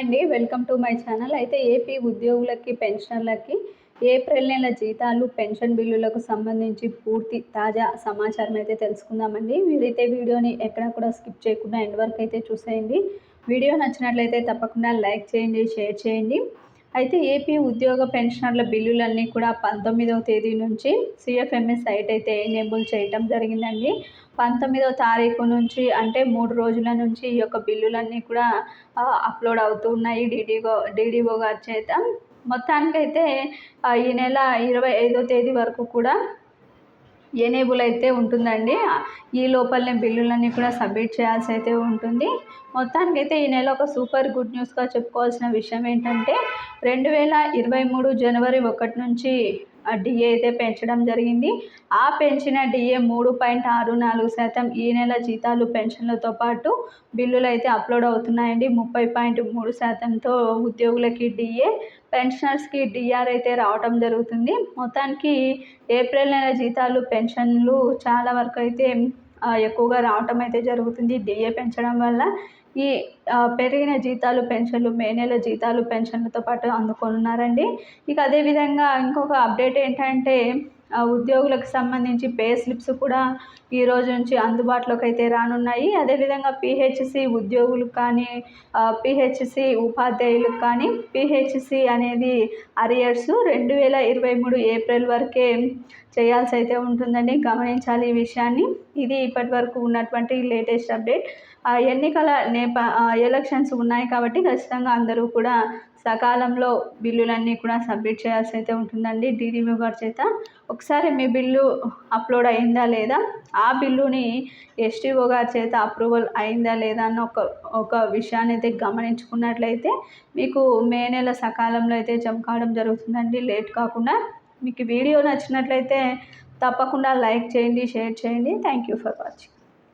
అండి. Welcome to my channel. అయితే AP ఉద్యోగులకి పెన్షనర్లకి ఏప్రిల్ నెల జీతాలు పెన్షన్ బిల్లులకు సంబంధించి పూర్తి తాజా సమాచారం అయితే తెలుసుకుందామండి. మీరైతే వీడియోని ఎక్కడ కూడా స్కిప్ చేయకుండా ఎండ్ వరకు అయితే చూసేయండి. వీడియో నచ్చినట్లయితే తప్పకుండా లైక్ చేయండి షేర్ చేయండి. అయితే ఏపీ ఉద్యోగ పెన్షనర్ల బిల్లులన్నీ కూడా పంతొమ్మిదవ తేదీ నుంచి సిఎఫ్ఎంఎస్ సైట్ అయితే ఎనేబుల్ చేయటం జరిగిందండి. పంతొమ్మిదవ తారీఖు నుంచి అంటే మూడు రోజుల నుంచి ఈ యొక్క బిల్లులన్నీ కూడా అప్లోడ్ అవుతూ ఉన్నాయి డీడీఓ డీడీఓ గారి చేత. మొత్తానికైతే ఈ నెల ఇరవై ఐదో తేదీ వరకు కూడా ఎనేబుల్ అయితే ఉంటుందండి. ఈ లోపలనే బిల్లులన్నీ కూడా సబ్మిట్ చేయాల్సి అయితే ఉంటుంది. మొత్తానికైతే ఈ నెల ఒక సూపర్ గుడ్ న్యూస్గా చెప్పుకోవాల్సిన విషయం ఏంటంటే రెండు వేల ఇరవై మూడు జనవరి ఒకటి నుంచి డిఏ అయితే పెంచడం జరిగింది. ఆ పెంచిన డిఏ మూడు పాయింట్ ఆరు నాలుగు శాతం ఈ నెల జీతాలు పెన్షన్లతో పాటు బిల్లులు అయితే అప్లోడ్ అవుతున్నాయండి. ముప్పై పాయింట్ మూడు శాతంతో ఉద్యోగులకి డిఏ పెన్షనర్స్కి డిఆర్ అయితే రావటం జరుగుతుంది. మొత్తానికి ఏప్రిల్ నెల జీతాలు పెన్షన్లు చాలా వరకు అయితే ఎక్కువగా రావటం అయితే జరుగుతుంది. డిఏ పెంచడం వల్ల ఈ పెరిగిన జీతాలు పెన్షన్లు మే నెల జీతాలు పెన్షన్లతో పాటు అందుకున్నారండి ఇక అదేవిధంగా ఇంకొక అప్డేట్ ఏంటంటే ఉద్యోగులకు సంబంధించి పే స్లిప్స్ కూడా ఈ రోజు నుంచి అందుబాటులోకి అయితే రానున్నాయి. అదేవిధంగా పిహెచ్సి ఉద్యోగులు కానీ పిహెచ్సి ఉపాధ్యాయులకు కానీ పిహెచ్సి అనేది అరియర్స్ రెండు వేల ఇరవై మూడు ఏప్రిల్ వరకే చేయాల్సి అయితే ఉంటుందని గమనించాలి ఈ విషయాన్ని. ఇది ఇప్పటి వరకు ఉన్నటువంటి లేటెస్ట్ అప్డేట్. ఎన్నికల నేప ఎలక్షన్స్ ఉన్నాయి కాబట్టి ఖచ్చితంగా అందరూ కూడా సకాలంలో బిల్లులన్నీ కూడా సబ్మిట్ చేయాల్సి అయితే ఉంటుందండి. డీడీఓ గారి చేత ఒకసారి మీ బిల్లు అప్లోడ్ అయిందా లేదా? ఆ బిల్లుని ఎస్టీఓ గారి చేత అప్రూవల్ అయిందా లేదా అన్న ఒక ఒక విషయాన్ని అయితే గమనించుకున్నట్లయితే మీకు మే నెల సకాలంలో అయితే జమ కావడం జరుగుతుందండి. లేట్ కాకుండా మీకు వీడియో నచ్చినట్లయితే తప్పకుండా లైక్ చేయండి షేర్ చేయండి. Thank you for watching.